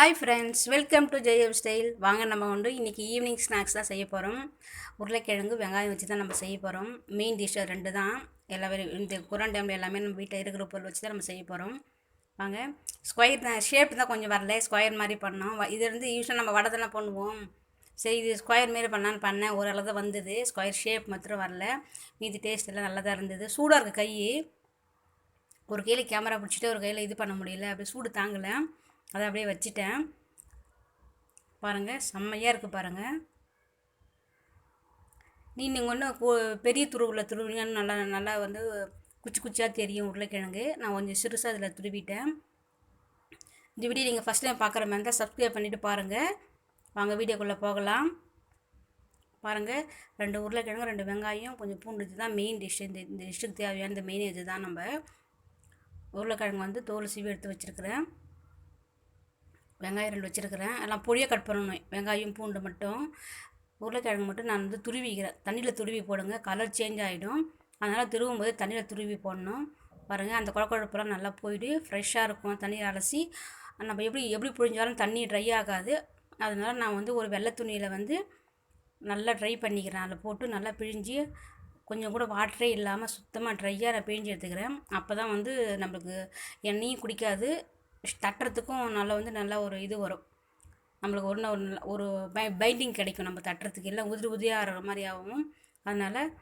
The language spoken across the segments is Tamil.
Hi friends welcome to Jayam style வாங்க நம்ம வந்து இன்றைக்கி ஈவினிங் ஸ்நாக்ஸ் தான் செய்ய போகிறோம் உருளைக்கிழங்கு வெங்காயம் வச்சு தான் நம்ம செய்ய போகிறோம் மெயின் டிஷ் ரெண்டு தான். எல்லா இந்த குரான் டைமில் எல்லாமே நம்ம வீட்டில் இருக்கிற பொருள் வச்சு தான் நம்ம செய்ய போகிறோம் வாங்க ஸ்கொயர் தான் ஷேப் தான் கொஞ்சம் வரல. ஸ்கொயர் மாதிரி பண்ணோம். இது வந்து யூஸ்வலாக நம்ம வடை பண்ணுவோம். சரி இது ஸ்கொயர் மாரி பண்ணான்னு பண்ணேன். ஓரளவு தான் வந்தது. ஸ்கொயர் ஷேப் மாத்திரம் வரல. மீதி டேஸ்ட் எல்லாம் நல்லா தான் இருந்தது. சூடாக இருக்குது கை. ஒரு கையில் கேமரா பிடிச்சிட்டு ஒரு கையில் இது பண்ண முடியல. அப்படி சூடு தாங்கலை. அதை அப்படியே வச்சுட்டேன். பாருங்கள் செம்மையாக இருக்குது பாருங்கள் நீ நீங்கள் ஒன்றும் பெரிய துருவில் துருவிங்கன்னு நல்லா நல்லா வந்து குச்சி குச்சியாக தெரியும் உருளைக்கிழங்கு. நான் கொஞ்சம் சிறுசாக அதில் துருவிட்டேன். இந்த வீடியோ நீங்கள் ஃபஸ்ட் டைம் பார்க்குற மாதிரி இருந்தால் சப்ஸ்கிரைப் பண்ணிவிட்டு பாருங்கள் வாங்க வீடியோக்குள்ளே போகலாம். பாருங்கள் ரெண்டு உருளைக்கிழங்கு ரெண்டு வெங்காயம் கொஞ்சம் பூண்டு இதுதான் மெயின் டிஷ் இந்த இந்த டிஷ்ஷுக்கு தேவையான இந்த மெயின் இது தான் நம்ம உருளைக்கிழங்கு வந்து தோல் சீவி எடுத்து வச்சுருக்கிறேன். வெங்காயம் ரெண்டு வச்சுருக்கிறேன். எல்லாம் பொடியாக கட் பண்ணணும். வெங்காயம் பூண்டு மட்டும். உருளைக்கிழங்கு மட்டும் நான் வந்து துருவிக்கிறேன் தண்ணியில் துருவி போடுங்க. கலர் சேஞ்ச் ஆகிடும் அதனால் துருவும் போது தண்ணியில் துருவி போடணும். பாருங்கள் அந்த குழக்குழப்பெல்லாம் நல்லா போயிட்டு ஃப்ரெஷ்ஷாக இருக்கும். தண்ணியை அலசி நம்ம எப்படி எப்படி புழிஞ்சாலும் தண்ணி ட்ரை ஆகாது. அதனால் நான் வந்து ஒரு வெள்ளை துணியில் வந்து நல்லா ட்ரை பண்ணிக்கிறேன். அதில் போட்டு நல்லா பிழிஞ்சு கொஞ்சம் கூட வாட்டரே இல்லாமல் சுத்தமாக ட்ரையாக நான் பிழிஞ்சு எடுத்துக்கிறேன். அப்போ தான் வந்து நம்மளுக்கு எண்ணெயும் குடிக்காது. தட்டுறதுக்கும் நல்லா வந்து நல்லா ஒரு இது வரும். நம்மளுக்கு ஒன்று ஒரு நல்ல- ஒரு பை பைண்டிங் கிடைக்கும் நம்ம தட்டுறதுக்கு. எல்லாம் உதிரி உதிரியாக ஆகிற மாதிரி ஆகும். அதனால்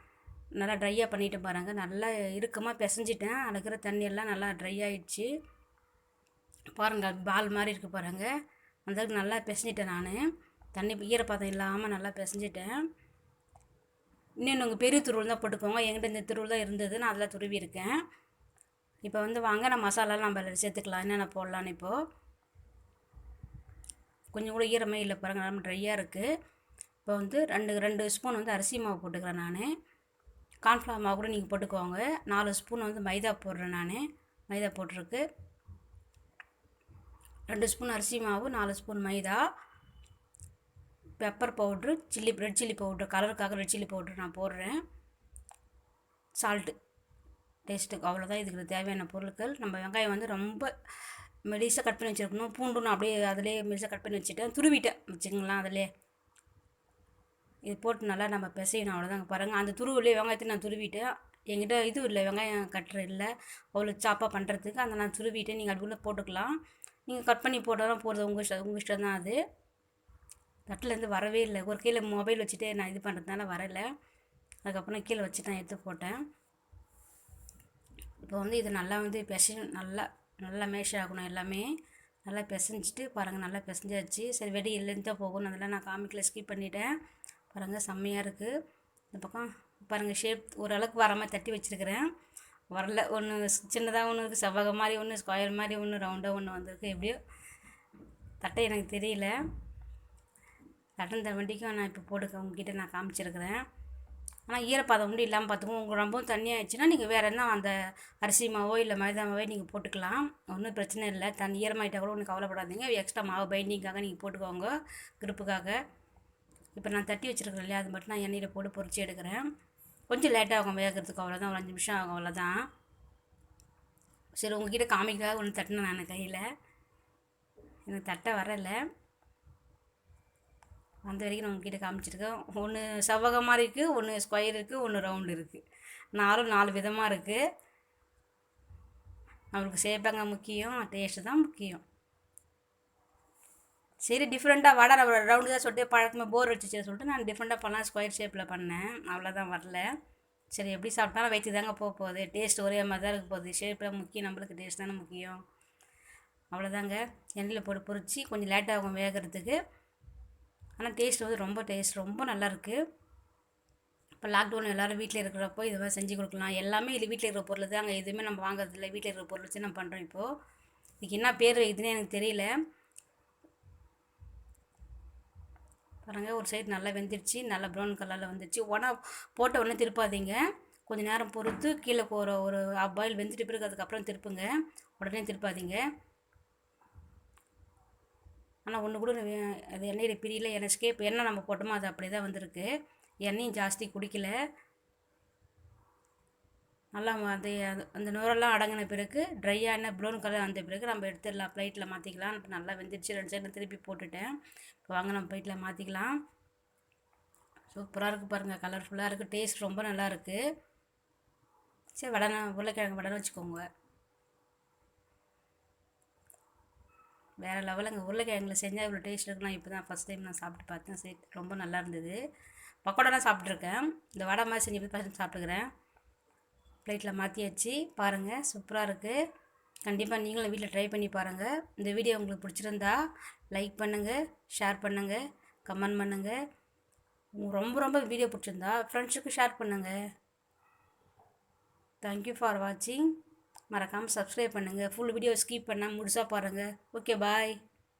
நல்லா ட்ரையாக பண்ணிட்டு பாருங்கள் நல்லா இறுக்கமாக பிசைஞ்சிட்டேன். அதில் இருக்கிற நல்லா ட்ரை ஆகிடுச்சி பாருங்கள் பால் மாதிரி இருக்குது பாருங்கள் அந்தளவுக்கு நல்லா பிசைஞ்சிட்டேன் நான். தண்ணி ஈரப்பதம் இல்லாமல் நல்லா பிசைஞ்சிட்டேன். இன்னும் உங்கள் பெரிய துருவல் தான் போட்டுக்கோங்க. என்கிட்ட இந்த துருவல் தான் இருந்தது. நான் அதில் துருவி இருக்கேன் இப்போ வந்து வாங்க நான் மசாலாலாம் நம்ம அதில் சேர்த்துக்கலாம். என்னென்ன போடலான்னு இப்போது கொஞ்சம் கூட ஈரமே இல்லை பாருங்கள் நல்லா ட்ரையாக இருக்குது இப்போ வந்து ரெண்டு ரெண்டு ஸ்பூன் வந்து அரிசி மாவு போட்டுக்கிறேன் நான். கார்ன்ஃப்ளவர் மாவு கூட நீங்கள் போட்டுக்கோங்க. நாலு ஸ்பூன் வந்து மைதா போடுறேன் நான். மைதா போட்டிருக்கு. ரெண்டு ஸ்பூன் அரிசி மாவு நாலு spoon maida. Pepper powder chilli red chilli powder கலருக்காக ரெட் சில்லி பவுட்ரு நான் போடுறேன். சால்ட்டு டேஸ்ட்டுக்கு அவ்வளோதான் இதுக்கு தேவையான பொருட்கள். நம்ம வெங்காயம் வந்து ரொம்ப மெலிசாக கட் பண்ணி வச்சுருக்கணும். பூண்டுன்னு அப்படியே அதிலே மெலிசாக கட் பண்ணி வச்சுட்டேன் துருவிட்டேன். வச்சுங்களேன் அதிலே இது போட்டு நல்லா நம்ம பிசையணும். அவ்வளோதாங்க பாருங்கள் அந்த துருவிலே வெங்காயத்தை நான் துருவிட்டேன். எங்கிட்ட இது இல்லை. வெங்காயம் கட்டுற இல்லை. அவ்வளோ சாப்பாக பண்ணுறதுக்கு அந்த நான் துருவிட்டு நீங்கள் அதுக்குள்ளே போட்டுக்கலாம். நீங்கள் கட் பண்ணி போட்டாலும் போடுறது உங்கள் இஷ்டம். உங்கள் இஷ்டம் தான் அது. தட்டிலேருந்து வரவே இல்லை. ஒரு கீழே மொபைல் வச்சுட்டு நான் இது பண்ணுறதுனால வரலை. அதுக்கப்புறம் கீழே வச்சு நான் எடுத்து போட்டேன். இப்போ வந்து இது நல்லா வந்து பிசை நல்லா நல்லா மேஷ் ஆகணும் எல்லாமே. நல்லா பிசைஞ்சிட்டு பாருங்கள் நல்லா பிசைஞ்சாச்சு. சரி வெடி இல்லைன்னு தான் போகணும் அதெல்லாம் நான் காமிக்கல ஸ்கிப் பண்ணிட்டேன். பாருங்கள் செம்மையாக இருக்குது இந்த பக்கம் பாருங்கள் ஷேப் ஓரளவுக்கு வர மாதிரி தட்டி வச்சுருக்கிறேன். வரல ஒன்று சின்னதாக ஒன்று இருக்குது செவ்வக மாதிரி ஒன்று ஸ்கொயர் மாதிரி ஒன்று ரவுண்டாக ஒன்று வந்திருக்கு. எப்படியோ தட்டை எனக்கு தெரியல. தட்டன் தவண்டிக்கும் நான் இப்போ போட்டுக்க உங்ககிட்ட நான் காமிச்சிருக்கிறேன். ஆனால் ஈரப்பதம் உண்டு இல்லாமல் பார்த்துக்கோங்க உங்களுக்கு ரொம்பவும் தண்ணி ஆயிடுச்சுன்னா நீங்கள் வேறு என்ன அந்த அரிசி மாவோ இல்லை மைதா மாவோ நீங்கள் போட்டுக்கலாம். ஒன்றும் பிரச்சனை இல்லை. தண்ணி ஈரமாயிட்டால் கூட ஒன்றும் கவலைப்படாதீங்க. எக்ஸ்ட்ரா மாவு பைண்டிங்காக நீங்கள் போட்டுக்கோங்க. gripக்காக. இப்போ நான் தட்டி வச்சுருக்கேன் இல்லையா? அது மட்டும் நான் எண்ணெயில் போட்டு பொறிச்சு எடுக்கிறேன். கொஞ்சம் லேட்டாக ஆகும் வேகிறதுக்கு. அவ்வளோதான் ஒரு அஞ்சு நிமிஷம் ஆகும். அவ்வளோதான் சரி உங்ககிட்ட காமிக்காக ஒன்று தட்டினேன் நான் கையில். எனக்கு தட்ட வரலை. அந்த வரைக்கும் நான் உங்ககிட்ட காமிச்சிருக்கேன். ஒன்று செவ்வகமாக மாதிரி இருக்குது ஒன்று ஸ்கொயர் இருக்குது ஒன்று ரவுண்டு இருக்குது நாலும் நாலு விதமாக இருக்குது நம்மளுக்கு சேப்பங்க முக்கியம் டேஸ்ட்டு தான் முக்கியம். சரி டிஃப்ரெண்ட்டாக வடை ரவுண்டு தான் சொல்லிட்டு பழக்கமாக போர் வச்சுச்சு சொல்லிட்டு நான் டிஃப்ரெண்ட்டாக பண்ணலாம் ஸ்கொயர் ஷேப்பில் பண்ணேன். அவ்வளோதான் வரல. சரி எப்படி சாப்பிட்டாலும் வயிற்று தாங்க போக போகுது. டேஸ்ட் ஒரே மாதிரி தான் இருக்க போகுது. ஷேப்பில் முக்கியம் நம்மளுக்கு டேஸ்ட் தானே முக்கியம். அவ்வளோதாங்க எண்ணெயில் போட்டு பொறிச்சு கொஞ்சம் லேட்டாகும் வேகிறதுக்கு. ஆனால் டேஸ்ட் வந்து ரொம்ப டேஸ்ட் ரொம்ப நல்லாயிருக்கு. இப்போ லாக்டவுன் எல்லோரும் வீட்டில் இருக்கிறப்போ இது மாதிரி செஞ்சு கொடுக்கலாம். எல்லாமே இது வீட்டில் இருக்கிற பொருள் தான். அங்கே எதுவுமே நம்ம வாங்குறதில்ல. வீட்டில் இருக்கிற பொருள் வச்சு நம்ம பண்ணுறோம் இப்போது இதுக்கு என்ன பேர் இதுன்னு எனக்கு தெரியல. பாருங்கள் ஒரு சைடு நல்லா வெந்துடுச்சு நல்லா ப்ரௌன் கலரில் வந்துடுச்சு உடனே போட்ட உடனே திருப்பாதீங்க. கொஞ்சம் நேரம் பொறுத்து கீழே ஒரு ஒரு பாயில் வெந்துட்டு பிறகு அதுக்கப்புறம் திருப்புங்க. உடனே திருப்பாதீங்க. ஆனால் ஒன்று கூட அது எண்ணெயில் பிரியல எனஸ்கே ஸ்கேப் எண்ணெய் நம்ம போட்டோமோ அது அப்படியே தான் வந்திருக்கு. எண்ணெயும் ஜாஸ்தி குடிக்கல. நல்லா அது அந்த நுரெல்லாம் அடங்கின பிறகு ட்ரையான ப்ரௌன் கலர் வந்த பிறகு நம்ம எடுத்துடலாம் ப்ளைட்டில் மாற்றிக்கலாம் இப்போ நல்லா வெந்துருச்சு ரெண்டு சைடில் திருப்பி போட்டுட்டேன். இப்போ வாங்க நம்ம ப்ளைட்டில் மாற்றிக்கலாம் சூப்பராக இருக்குது பாருங்கள் கலர்ஃபுல்லாக இருக்குது டேஸ்ட் ரொம்ப நல்லா இருக்குது சரி வடனை உருளைக்கிழங்கு வடனை வச்சுக்கோங்க. வேறு லெவலுங்க உருளைக்கிழங்குல செஞ்சால் இவ்வளோ டேஸ்ட் இருக்குன்னா இப்போ தான் ஃபஸ்ட் டைம் நான் சாப்பிட்டு பார்த்தேன். சரி ரொம்ப நல்லா இருந்தது. பக்கோடாலாம் சாப்பிட்ருக்கேன் இந்த வடை மாதிரி செஞ்சு ஃபஸ்ட் சாப்பிட்டுக்கிறேன். ப்ளேட்டில் மாற்றியாச்சு பாருங்கள் சூப்பராக இருக்குது கண்டிப்பாக நீங்களும் வீட்டில் ட்ரை பண்ணி பாருங்கள் இந்த வீடியோ உங்களுக்கு பிடிச்சிருந்தா லைக் பண்ணுங்கள் ஷேர் பண்ணுங்கள் கமெண்ட் பண்ணுங்கள் உங்களுக்கு ரொம்ப ரொம்ப வீடியோ பிடிச்சிருந்தா ஃப்ரெண்ட்ஸுக்கு ஷேர் பண்ணுங்கள் தேங்க்யூ ஃபார் வாட்சிங் மறக்காமல் சப்ஸ்கிரைப் பண்ணுங்கள் ஃபுல் வீடியோ ஸ்கிப் பண்ணால் முழுசாக பாருங்கள் ஓகே பாய்